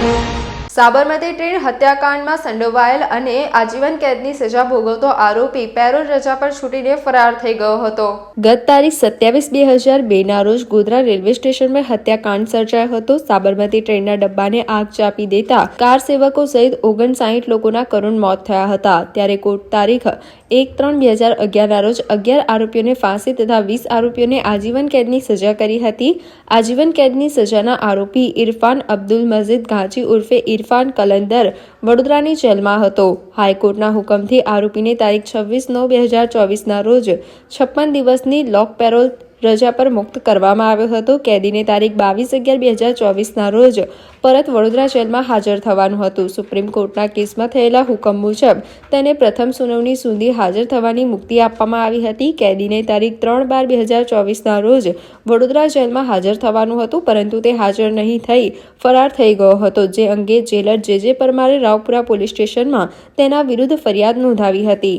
Thank you. Sabarmati train હત્યાકાંડમાં સંડોવાયેલ અને આજીવન કેદની સજા ભોગવતો આરોપી પેરોલ રજા પર છૂટીને ફરાર થઈ ગયો હતો. ગત તારીખ સત્યાવીસ બે હજાર બેના રોજ ગોધરા રેલવે સ્ટેશન પર હત્યાકાંડ સર્જાયો હતો. સાબરમતી ટ્રેનના ડબ્બાને આગ ચાપી દેતા કાર સેવકો સહિત ઓગણસાઠ લોકોના કરુણ મોત થયા હતા. ત્યારે કોર્ટ તારીખ એક ત્રણ બે હજાર અગિયારના રોજ અગિયાર આરોપીઓને ફાંસી તથા વીસ આરોપીઓને આજીવન કેદની સજા કરી હતી. આજીવન કેદની સજાના આરોપી ઇરફાન અબ્દુલ મજીદ ઘાંચી ઉર્ફે ઇરફાન કલંદર વડોદરાની જેલમાં હતો. હાઈકોર્ટના હુકમથી આરોપીને તારીખ છવ્વીસ નવ બે હજાર ચોવીસના રોજ છપ્પન દિવસની લોક પેરોલ રજા પર મુક્ત કરવામાં આવ્યો હતો. કેદીને તારીખ બાવીસ અગિયાર બે હજાર ચોવીસના રોજ પરત વડોદરા જેલમાં હાજર થવાનું હતું. સુપ્રીમ કોર્ટના કેસમાં થયેલા હુકમ મુજબ તેને પ્રથમ સુનાવણી સુધી હાજર થવાની મુક્તિ આપવામાં આવી હતી. કેદીને તારીખ ત્રણ બાર બે હજાર ચોવીસના રોજ વડોદરા જેલમાં હાજર થવાનું હતું, પરંતુ તે હાજર નહીં થઈ, ફરાર થઈ ગયો હતો. જે અંગે જેલર જે જે પરમારે રાવપુરા પોલીસ સ્ટેશનમાં તેના વિરુદ્ધ ફરિયાદ નોંધાવી હતી.